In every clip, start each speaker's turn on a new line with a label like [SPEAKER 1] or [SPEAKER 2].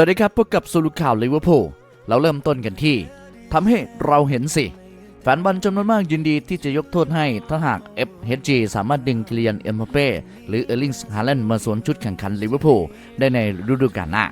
[SPEAKER 1] วัสดีครับพบกับสรุข่าวลิเวอร์พูลเราเริ่มต้นกันที่ทำให้เราเห็นสิ แฟนบอลจำนวนมากยินดีที่จะยกโทษให้ ถ้าหาก FHG สามารถดึงเคลียนเอ็มเป้หรือเออร์ลิงส์ฮาแลนด์มาสวมชุดแข่งขันลิเวอร์พูลได้ในฤดูกาลหน้า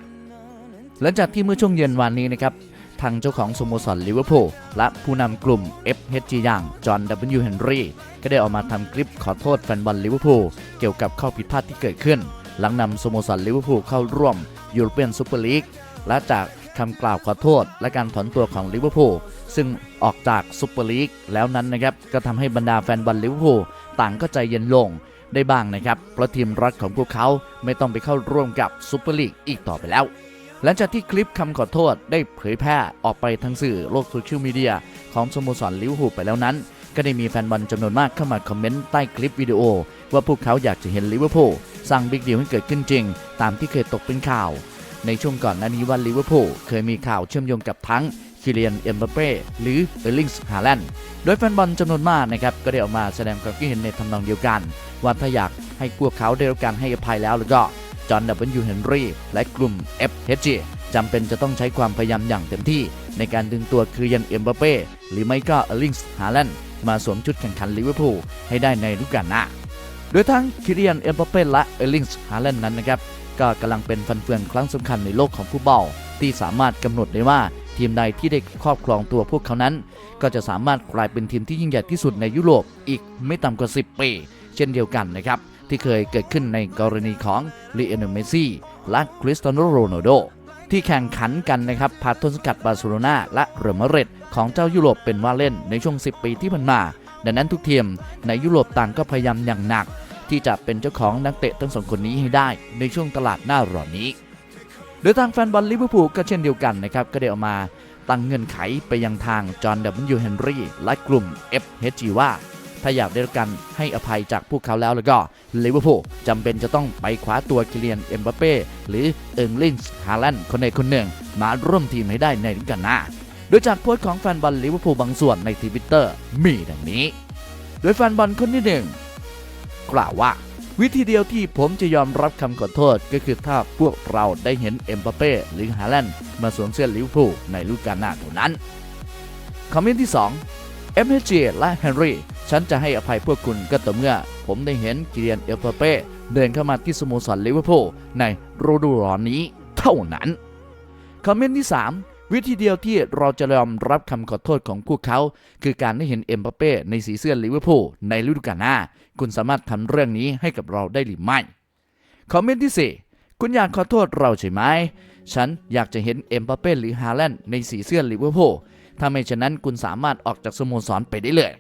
[SPEAKER 1] หลังจากที่เมื่อช่วงเย็นวันนี้นะครับ ทางเจ้าของสโมสรลิเวอร์พูลและผู้นำกลุ่ม FHG อย่างจอห์น W. เฮนรี่ก็ได้ออกมาทำคลิปขอโทษแฟนบอลลิเวอร์พูลเกี่ยวกับข้อผิดพลาดที่เกิดขึ้น หลังนำสโมสรลิเวอร์พูลเข้าร่วม ยูโรเปียนซูเปอร์ลีกและจากคำกล่าวขอโทษ และการถอนตัวของลิเวอร์พูลซึ่งออกจากซูเปอร์ลีกแล้วนั้นนะครับก็ทำให้บรรดาแฟนบอลลิเวอร์พูลต่างก็ใจเย็นลงได้บ้างนะครับ เพราะทีมรักของพวกเขาไม่ต้องไปเข้าร่วมกับซูเปอร์ลีกอีกต่อไปแล้ว หลังจากที่คลิปคำขอโทษได้เผยแพร่ออกไปทั้งสื่อโลกโซเชียลมีเดียของสโมสรลิเวอร์พูลไปแล้วนั้น ก็ได้มีแฟนบอลจำนวนมากเข้ามาคอมเมนต์ใต้คลิปวิดีโอ ว่าพวกเขาอยากจะเห็นลิเวอร์พูลสร้างบิ๊กเดีลให้เกิดขึ้นจริง ตามที่เคยตกเป็นข่าว ในช่วงก่อนหน้านี้ว่าลิเวอร์พูลเคยมีข่าวเชื่อมโยงกับทั้งคิเลียนเอ็มบัปเป้หรือเออร์ลิงส์ฮาแลนด์โดยแฟนบอลจำนวนมากนะครับก็ได้ออกมาแสดงความคิดเห็นในทำนองเดียวกันว่าถ้าอยากให้พวกเขาได้รับการให้อภัยแล้วแล้วก็จอห์นดับเบิลยูเฮนรี่และกลุ่ม FHG จำเป็นจะต้องใช้ความพยายามอย่างเต็มที่ ในการดึงตัวคือยันเอ็มบัปเป้หรือไม่ก็เออร์ลิงส์ฮาแลนด์ มาสวมชุดแข่งขันลิเวอร์พูลให้ได้ในฤดูกาลหน้า โดยทั้งคิเลียนเอ็มบัปเป้และเอร์ลิงส์ฮาแลนด์นั้นนะครับก็กำลังเป็นฟันเฟืองครั้งสำคัญในโลกของฟุตบอลที่สามารถกำหนดได้ว่าทีมใดที่ได้ครอบครองตัวพวกเขานั้น ก็จะสามารถกลายเป็นทีมที่ยิ่งใหญ่ที่สุดในยุโรปอีกไม่ต่ำกว่า 10 ปี เช่นเดียวกันนะครับที่เคยเกิดขึ้นในกรณีของลีเอนเมซี่และคริสเตียโนโรนัลโด ที่แข่งขันกันนะครับพาต้นสกัดบาร์เซโลนาและเรอัลมาดริดของเจ้ายุโรปเป็นว่าเล่นในช่วง 10 ปีที่ผ่านมา ดังนั้นทุกทีมในยุโรปต่างก็พยายามอย่างหนัก ที่จะเป็นเจ้าของนักเตะทั้งสองคนนี้ให้ได้ในช่วงตลาดหน้าร้อนนี้ โดยทางแฟนบอลลิเวอร์พูลก็เช่นเดียวกันนะครับก็ได้ออกมาตั้งเงื่อนไขไปยังทางจอห์นเดับเบิลยูเฮนรี่และกลุ่ม FHG ว่า ถ้าอยากได้รับการให้อภัยจากพวกเขาแล้วแล้วก็ลิเวอร์พูลจำเป็นจะต้องไปคว้าตัวคิเลียนเอ็มบัปเป้หรือเอิงลินส์ฮาแลนด์คนใดคนหนึ่ง มาร่วมทีมให้ได้ในฤดูกาลหน้าโดยจากโพสต์ของแฟนบอลลิเวอร์พูลบางส่วนในทวิตเตอร์มีดังนี้ โดยแฟนบอลคนที่หนึ่งกล่าวว่าวิธีเดียวที่ผมจะยอมรับคำขอโทษก็คือถ้าพวกเราได้เห็นเอ็มบัปเป้หรือฮาแลนด์มาสวมเสื้อลิเวอร์พูลในฤดูกาลหน้าเท่านั้น คอมเมนต์ที่ 2 MHG และเฮนรี่ ฉันจะให้อภัยพวกคุณก็ต่อเมื่อ ผมได้เห็นกิเลียนเอ็มบัปเป้เดินเข้ามาที่สโมสรลิเวอร์พูลในฤดูร้อนนี้เท่านั้น คอมเมนต์ที่ 3 วิธีเดียวที่เราจะยอมรับคำขอโทษของพวกเขา คือการได้เห็นเอ็มบัปเป้ในสีเสื้อลิเวอร์พูลในฤดูกาลหน้า คุณสามารถทำเรื่องนี้ให้กับเราได้หรือไม่คอมเมนต์ที่ 4คุณอยากขอโทษเราใช่ไหม ฉันอยากจะเห็นเอ็มบัปเป้หรือฮาแลนด์ในสีเสื้อลิเวอร์พูลถ้าไม่ฉะนั้นคุณสามารถออกจากสโมสรไปได้เลย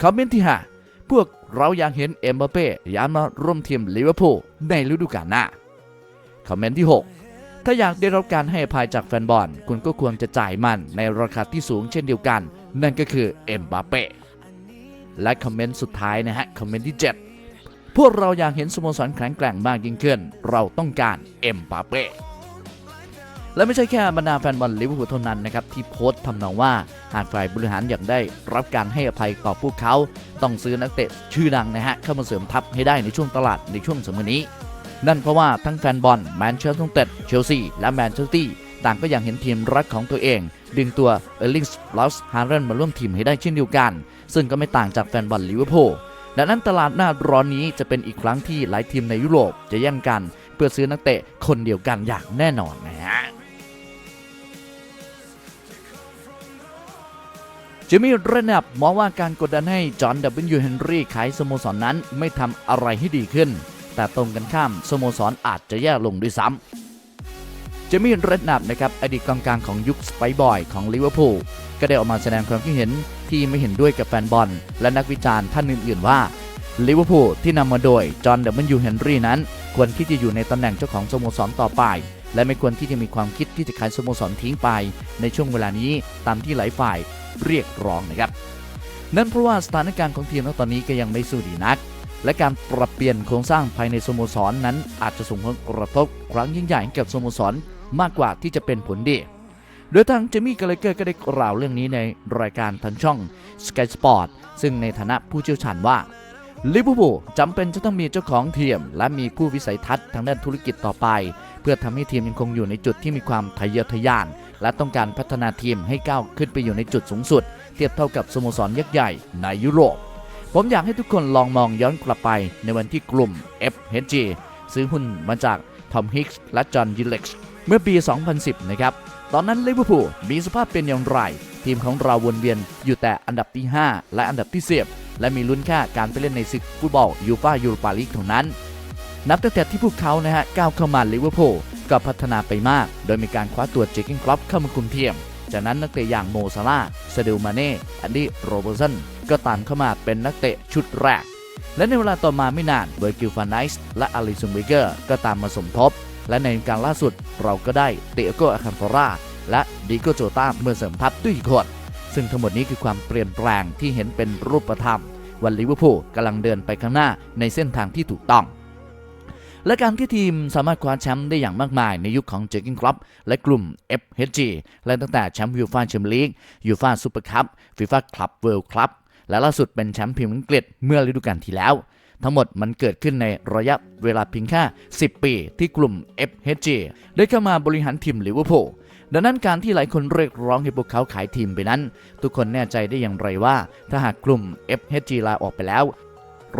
[SPEAKER 1] คอมเมนต์ที่ 5 พวกเราอยากเห็นเอ็มบัปเป้ย้ายมาร่วมทีมลิเวอร์พูลในฤดูกาลหน้าคอมเมนต์ที่ 6 ถ้าอยากได้รับการให้อภัยจากแฟนบอลคุณก็ควรจะจ่ายมันในราคาที่สูงเช่นเดียวกัน นั่นก็คือเอ็มบัปเป้และคอมเมนต์สุดท้ายนะฮะคอมเมนต์ที่ 7 พวกเราอยากเห็นสโมสรแข็งแกร่งมากยิ่งขึ้น เราต้องการเอ็มบัปเป้ และไม่ใช่แค่บรรดาแฟนบอลลิเวอร์พูลเท่านั้นนะครับที่โพสต์ทำนองว่าหากฝ่ายบริหารอยากได้รับการให้อภัยต่อพวกเขา ต้องซื้อนักเตะชื่อดังนะฮะเข้ามาเสริมทัพให้ได้ในช่วงตลาดในช่วงสมัยนี้ นั่นเพราะว่าทั้งแฟนบอลแมนเชสเตอร์ยูไนเต็ดเชลซีและแมนเชสเตอร์ตี้ต่างก็อยากเห็นทีมรักของตัวเอง ดึงตัวเออร์ลิงส์ลอสฮาร์เรนมาร่วมทีมให้ได้เช่นเดียวกัน ซึ่งก็ไม่ต่างจากแฟนบอลลิเวอร์พูลดังนั้นตลาดหน้าร้อนนี้จะเป็นอีกครั้งที่หลายทีมในยุโรปจะแย่งกัน เพื่อซื้อนักเตะคนเดียวกันอย่างแน่นอนนะ จิมมี่เรนับมองว่าการกดดันให้จอห์นดับเบิลยูเฮนรี่ขายสโมสรนนั้นไม่ทำอะไรให้ดีขึ้น แต่ตรงกันข้ามสโมสรอาจจะแย่ลงด้วยซ้ำจิมมี่เรนับนะครับอดีตกองกลางของยุคสไปบอยของลิเวอร์พูลก็ได้ออกมาแสดงความคิดเห็นที่ไม่เห็นด้วยกับแฟนบอล และนักวิจารณ์ท่านอื่นๆว่าลิเวอร์พูลที่นำมาโดยจอห์นดับเบิลยูเฮนรี่นั้น ควรที่จะอยู่ในตำแหน่งเจ้าของสโมสรต่อไป และไม่ควรที่จะมีความคิดที่จะขายสโมสรทิ้งไป ในช่วงเวลานี้ตามที่หลายฝ่าย เรียกร้องนะครับ นั่นเพราะว่าสถานการณ์ของทีมณตอนนี้ก็ยังไม่สู้ดีนัก และการปรับเปลี่ยนโครงสร้างภายในสโมสรนนั้นอาจจะส่งผลกระทบครั้งยิ่งใหญ่ให้กับสโมสรมากกว่าที่จะเป็นผลดี โดยทางเจมี่กาเลเกอร์ก็ได้กล่าวเรื่องนี้ในรายการทางช่อง Sky Sport ซึ่งในฐานะผู้เชี่ยวชาญว่าลิเวอร์พูลจำเป็นจะต้องมีเจ้าของทีม และมีผู้วิสัยทัศน์ทางด้านธุรกิจต่อไป เพื่อทำให้ทีมยังคงอยู่ในจุดที่มีความทะเยอทะยาน และต้องการพัฒนาทีมให้ก้าวขึ้นไปอยู่ในจุดสูงสุด เทียบเท่ากับสโมสรยักษ์ใหญ่ในยุโรป ผมอยากให้ทุกคนลองมองย้อนกลับไปในวันที่กลุ่ม FHG ซื้อหุ้นมาจากทอมฮิกส์และจอห์นยิเล็กซ์เมื่อปี 2010 นะครับ ตอนนั้นลิเวอร์พูลมีสภาพเป็นอย่างไร ทีมของเราวนเวียนอยู่แต่อันดับที่ 5 และอันดับที่10และมีลุ้นค่าการไปเล่นในศึกฟุตบอลยูฟ่ายูโรปาลีกเท่านั้น นับตั้งแต่ที่พวกเขานะฮะก้าวเข้ามาลิเวอร์พูล ก็พัฒนาไปมาก โดยมีการคว้าตัวเจคกินครอปเข้ามาคุมทีมจากนั้นนักเตะอย่างโมซาลาเซเดลมาเน่อันดี้โรเบอร์สันก็ตามเข้ามาเป็นนักเตะชุดแรก และในเวลาต่อมาไม่นานเบอร์กิลฟานไนส์และอลิซุนเบเกอร์ก็ตามมาสมทบ และในการล่าสุดเราก็ได้เตโกอาคันฟอราและดิโกโจตาเมื่อเสริมทัพด้วยอีกคนซึ่งทั้งหมดนี้คือความเปลี่ยนแปลงที่เห็นเป็นรูปธรรม วันลิเวอร์พูลกำลังเดินไปข้างหน้าในเส้นทางที่ถูกต้อง และการที่ทีมสามารถคว้าแชมป์ได้อย่างมากมายในยุคของเจอร์กินคลับและกลุ่ม FHG และตั้งแต่แชมป์ยูฟาแชมเปี้ยนลีกยูฟาซูเปอร์คัพฟีฟ่าคลับเวิลด์คลับและล่าสุดเป็นแชมป์พรีเมียร์อังกฤษเมื่อฤดูกาลที่แล้ว ทั้งหมดมันเกิดขึ้นในระยะเวลาเพียงแค่ 10 ปีที่กลุ่ม FHG ได้เข้ามาบริหารทีมลิเวอร์พูลดังนั้นการที่หลายคนเรียกร้องให้พวกเขาขายทีมไปนั้น ทุกคนแน่ใจได้อย่างไรว่า ถ้าหากกลุ่ม FHG ลาออกไปแล้ว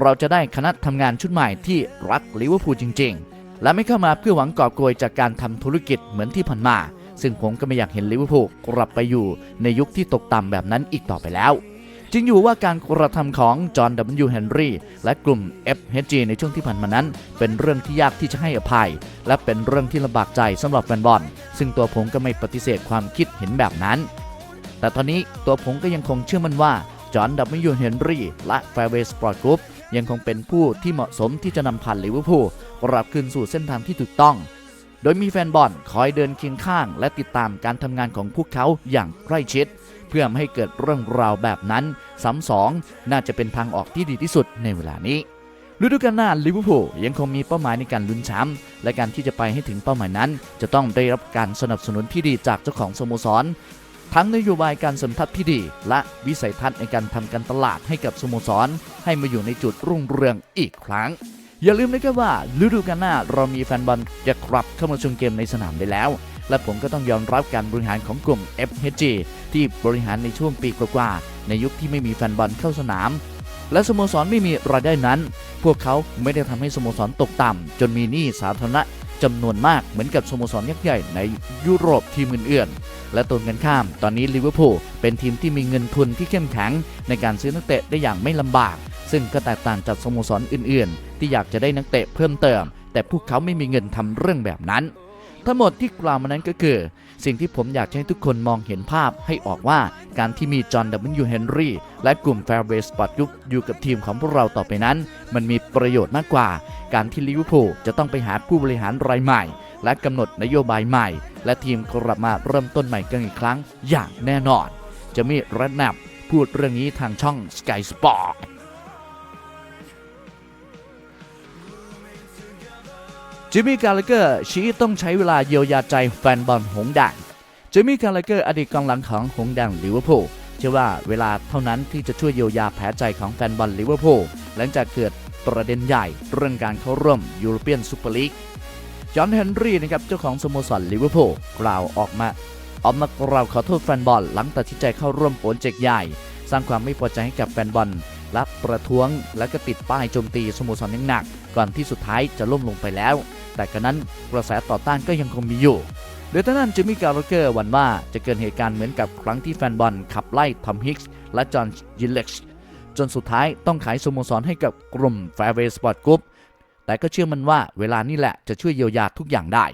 [SPEAKER 1] เราจะได้คณะทำงานชุดใหม่ที่รักลิเวอร์พูลจริง ๆ และไม่เข้ามาเพื่อหวังกอบโกยจากการทำธุรกิจเหมือนที่ผ่านมา ซึ่งผมก็ไม่อยากเห็นลิเวอร์พูลกลับไปอยู่ในยุคที่ตกต่ำแบบนั้นอีกต่อไปแล้วจริงอยู่ว่าการกระทำของจอห์นดับเบิลยูเฮนรี่และกลุ่ม FHG ในช่วงที่ผ่านมานั้น เป็นเรื่องที่ยากที่จะให้อภัย และเป็นเรื่องที่ลำบากใจสำหรับแฟนบอลซึ่งตัวผมก็ไม่ปฏิเสธความคิดเห็นแบบนั้น แต่ตอนนี้ตัวผมก็ยังคงเชื่อมั่นว่าจอห์นดับเบิลยูเฮนรี่และแฟร์เวย์สปอร์ตกรุ๊ป ยังคงเป็นผู้ที่เหมาะสมที่จะนำผ่านลิเวอร์พูลกลับคืนสู่เส้นทางที่ถูกต้อง โดยมีแฟนบอลคอยเดินเคียงข้าง และติดตามการทำงานของพวกเขาอย่างใกล้ชิด เพื่อไม่ให้เกิดเรื่องราวแบบนั้นซ้ำสองน่าจะเป็นทางออกที่ดีที่สุดในเวลานี้ฤดูกาลหน้าลิเวอร์พูลยังคงมีเป้าหมายในการลุ้นแชมป์และการที่จะไปให้ถึงเป้าหมายนั้น จะต้องได้รับการสนับสนุนที่ดีจากเจ้าของสโมสร ทั้งนโยบายการสริมทัพที่ดี และวิสัยทัศน์ในการทำการตลาดให้กับสโมสร ให้มาอยู่ในจุดรุ่งเรืองอีกครั้ง อย่าลืมนะครับว่าฤดูกาลหน้าเรามีแฟนบอลจะกลับเข้ามาชมเกมในสนามได้แล้ว และผมก็ต้องยอมรับการบริหารของกลุ่ม FHG ที่บริหารในช่วงปีกว่าๆในยุคที่ไม่มีแฟนบอลเข้าสนาม และสโมสรไม่มีรายได้นั้น พวกเขาไม่ได้ทำให้สโมสรตกต่ำจนมีหนี้สาธารณะจำนวนมากเหมือนกับสโมสรยักษ์ใหญ่ในยุโรปทีมอื่นๆ และตรงกันข้าม ตอนนี้ลิเวอร์พูลเป็นทีมที่มีเงินทุนที่เข้มแข็งในการซื้อนักเตะได้อย่างไม่ลำบาก ซึ่งก็แตกต่างจากสโมสรอื่นๆ ที่อยากจะได้นักเตะเพิ่มเติม แต่พวกเขาไม่มีเงินทำเรื่องแบบนั้น ทั้งหมดที่กล่าวมานั้นก็คือ สิ่งที่ผมอยากให้ทุกคนมองเห็นภาพให้ออกว่าการที่มีจอห์นดับเบิลยูเฮนรี่และกลุ่มแฟร์เวย์สปอร์ตยุอยู่กับทีมของพวกเราต่อไปนั้น มันมีประโยชน์มากกว่า การที่ลิเวอร์พูลจะต้องไปหาผู้บริหารรายใหม่ และกำหนดนโยบายใหม่ และทีมกลับมาเริ่มต้นใหม่กันอีกครั้งอย่างแน่นอน จะมีระนับพูดเรื่องนี้ทางช่อง Sky Sport จิมมี่กาลเกอร์ชี้ต้องใช้เวลาเยียวยาใจแฟนบอลหงส์แดงจิมมี่กาลเกอร์อดีตกองหลังของหงส์แดงลิเวอร์พูลเชื่อว่าเวลาเท่านั้นที่จะช่วยเยียวยาแผลใจของแฟนบอลลิเวอร์พูลหลังจากเกิดประเด็นใหญ่เรื่องการเข้าร่วมยูโรเปียนซูเปอร์ลีกจอห์นเฮนรี่นะครับเจ้าของสโมสรลิเวอร์พูลกล่าวออกมาออกมากล่าวขอโทษแฟนบอลหลังตัดสินใจเข้าร่วมโปรเจกต์ใหญ่ สร้างความไม่พอใจให้กับแฟนบอลและประท้วงและก็ติดป้ายโจมตีสโมสรอย่างหนัก ก่อนที่สุดท้ายจะล่มลงไปแล้ว แต่กระนั้นกระแสต่อต้านก็ยังคงมีอยู่โดยทานั่นจิมมี่การ์เกอร์หวันว่าจะเกิดเหตุการณ์เหมือนกับครั้งที่แฟนบอลขับไล่ทอมฮิกส์และจอห์นยิลเล็กส์จนสุดท้ายต้องขายสโมสรให้กับกลุ่มแฟร์เวย์สปอร์ตกรุ๊ปแต่ก็เชื่อมันว่าเวลานี่แหละจะช่วยเยียวยาทุกอย่างได้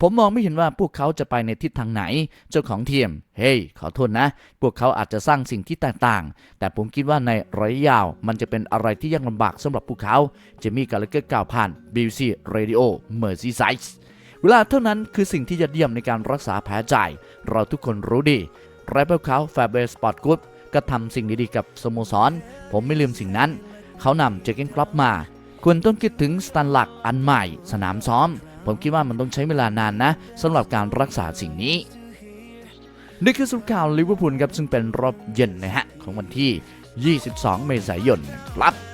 [SPEAKER 1] ผมมองไม่เห็นว่าพวกเขาจะไปในทิศทางไหน เจ้าของทีม เฮ้ย ขอโทษนะ พวกเขาอาจจะสร้างสิ่งที่แตกต่าง แต่ผมคิดว่าในระยะยาว มันจะเป็นอะไรที่ยากลำบากสำหรับพวกเขาเจมี่กาลเกอร์กล่าวผ่าน BBC Radio Merseyside เวลาเท่านั้นคือสิ่งที่ยอดเยี่ยมในการรักษาแผลใจ เราทุกคนรู้ดีและพวกเขาแฟเบสปอร์ตกรุ๊ปก็ทำสิ่งดีๆกับสโมสร ผมไม่ลืมสิ่งนั้น เขานำเจเกนคลับมา ควรต้องคิดถึงสแตนหลักอันใหม่ สนามซ้อม ผมคิดว่ามันต้องใช้เวลานานนะสำหรับการรักษาสิ่งนี้นี่คือสุดข่าวลิเวอร์พูลครับซึ่งเป็นรอบเย็นนะฮะของวันที่ 22 เมษายนครับ